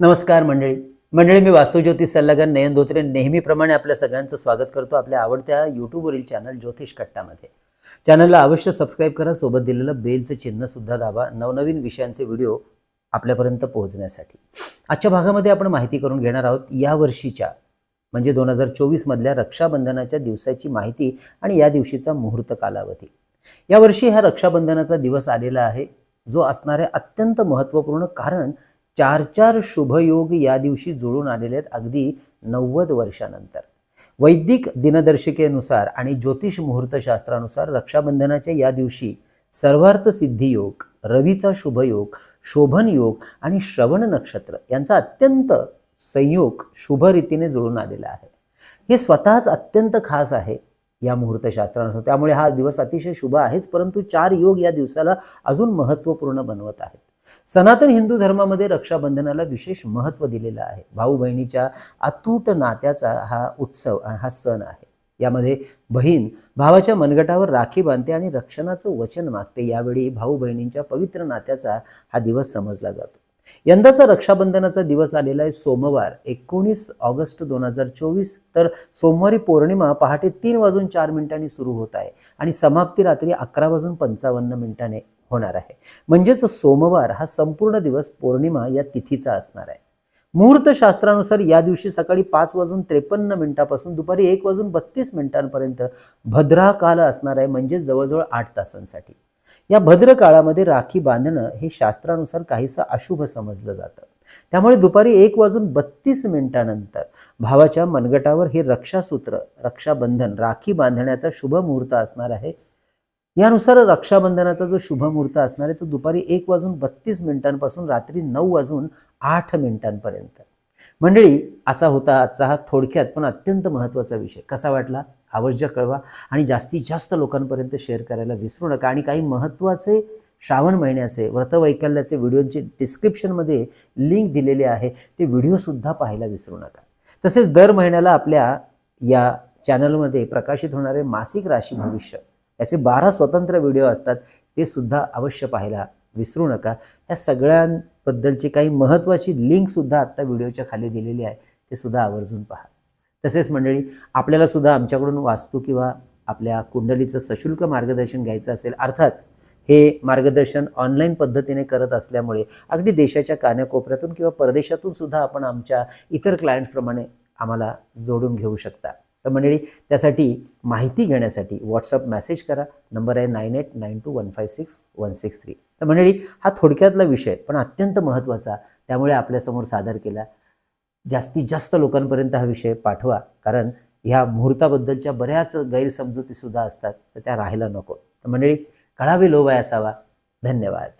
नमस्कार मंडळी. मंडळी मी वास्तुज्योतिष सल्लागार नयन धोत्रे. नेहमीप्रमाणे आपल्या सगळ्यांचं स्वागत करतो आपल्या आवडत्या यूट्यूबवरील चॅनल ज्योतिष कट्टामध्ये. चॅनलला अवश्य सबस्क्राईब करा. सोबत दिलेलं बेलचं चिन्ह सुद्धा दाबा. नवनवीन विषयांचे व्हिडिओ आपल्यापर्यंत पोहोचण्यासाठी. आजच्या भागामध्ये आपण माहिती करून घेणार आहोत या वर्षीच्या म्हणजे दोन हजार चोवीसमधल्या रक्षाबंधनाच्या दिवसाची माहिती आणि या दिवशीचा मुहूर्त कालावधी. यावर्षी हा रक्षाबंधनाचा दिवस आलेला आहे. जो असणारे अत्यंत महत्त्वपूर्ण कारण चार चार शुभयोग या दिवशी जुळून आलेले आहेत अगदी नव्वद वर्षानंतर. वैदिक दिनदर्शिकेनुसार आणि ज्योतिष मुहूर्तशास्त्रानुसार रक्षाबंधनाच्या या दिवशी सर्वार्थ सिद्धी योग रवीचा शुभयोग शोभन योग आणि श्रवण नक्षत्र यांचा अत्यंत संयोग शुभ रीतीने जुळून आलेला आहे. हे स्वतःच अत्यंत खास आहे या मुहूर्तशास्त्रानुसार. त्यामुळे हा दिवस अतिशय शुभ आहेच परंतु चार योग या दिवसाला अजून महत्त्वपूर्ण बनवत आहेत. सनातन हिंदू धर्मामध्ये रक्षाबंधनाला विशेष महत्त्व दिलेलं आहे. भाऊ बहिणीच्या अतूट नात्याचा हा उत्सव हा सण आहे. यामध्ये बहीण भावाच्या मनगटावर राखी बांधते आणि रक्षणाचं वचन मागते. यावेळी भाऊ बहिणींच्या पवित्र नात्याचा हा दिवस समजला जातो. यंदाचा रक्षाबंधनाचा दिवस आलेला आहे सोमवार एकोणीस ऑगस्ट दोन हजार चोवीस. तर सोमवारी पौर्णिमा पहाटे तीन वाजून चार मिनिटांनी सुरू होत आहे आणि समाप्ती रात्री अकरा वाजून पंचावन्न मिनिटाने होणार आहे. म्हणजेच सोमवार हा संपूर्ण दिवस पौर्णिमा या तिथीचा असणार आहे. मुहूर्त शास्त्रानुसार या दिवशी सकाळी पाच वाजून त्रेपन्न मिनिटापासून दुपारी एक वाजून बत्तीस मिनिटांपर्यंत भद्रा काल असणार आहे म्हणजे जवळजवळ आठ तासांसाठी. या भद्र काळामध्ये राखी बांधणं हे शास्त्रानुसार काहीसं अशुभ समजलं जातं. त्यामुळे दुपारी एक वाजून बत्तीस मिनिटानंतर भावाच्या मनगटावर हे रक्षासूत्र रक्षाबंधन राखी बांधण्याचा शुभ मुहूर्त असणार आहे यानुसार रक्षाबंधनाचा जो शुभ मुहूर्त असणार आहे तो दुपारी एक वाजून बत्तीस मिनिटांपासून रात्री नऊ वाजून आठ मिनिटांपर्यंत. मंडळी असा होता आजचा हा थोडक्यात पण अत्यंत महत्त्वाचा विषय. कसा वाटला? आवर्ज कळवा आणि जास्तीत जास्त लोकांपर्यंत शेअर करायला विसरू नका. आणि काही महत्त्वाचे श्रावण महिन्याचे व्रतवैकल्याचे व्हिडिओचे डिस्क्रिप्शनमध्ये लिंक दिलेले आहे. ते व्हिडिओसुद्धा पाहायला विसरू नका. तसेच दर महिन्याला आपल्या या चॅनलमध्ये प्रकाशित होणारे मासिक राशी भविष्य याचे बारा स्वतंत्र व्हिडिओ असतात ते सुद्धा अवश्य पाहायला विसरू नका. या सगळ्यांबद्दलची काही महत्त्वाची लिंकसुद्धा आत्ता व्हिडिओच्या खाली दिलेली आहे ते सुद्धा आवर्जून पहा. तसेच मंडळी आपल्याला सुद्धा आमच्याकडून वास्तू किंवा आपल्या कुंडलीचं सशुल्क मार्गदर्शन घ्यायचं असेल अर्थात हे मार्गदर्शन ऑनलाईन पद्धतीने करत असल्यामुळे अगदी देशाच्या कान्याकोपऱ्यातून किंवा परदेशातून सुद्धा आपण आमच्या इतर क्लायंटप्रमाणे आम्हाला जोडून घेऊ शकता. तर मंडळी त्यासाठी माहिती घेण्यासाठी व्हॉट्सअप मेसेज करा. नंबर आहे nine eight nine two one five six one six three तर मंडळी हा थोडक्यातला विषय पण अत्यंत महत्त्वाचा त्यामुळे आपल्यासमोर सादर केला. जास्तीत जास्त लोकांपर्यंत हा विषय पाठवा कारण ह्या मुहूर्ताबद्दलच्या बऱ्याच गैरसमजुतीसुद्धा असतात तर त्या राहायला नको. तर मंडळी कळावे लोभाय असावा. धन्यवाद.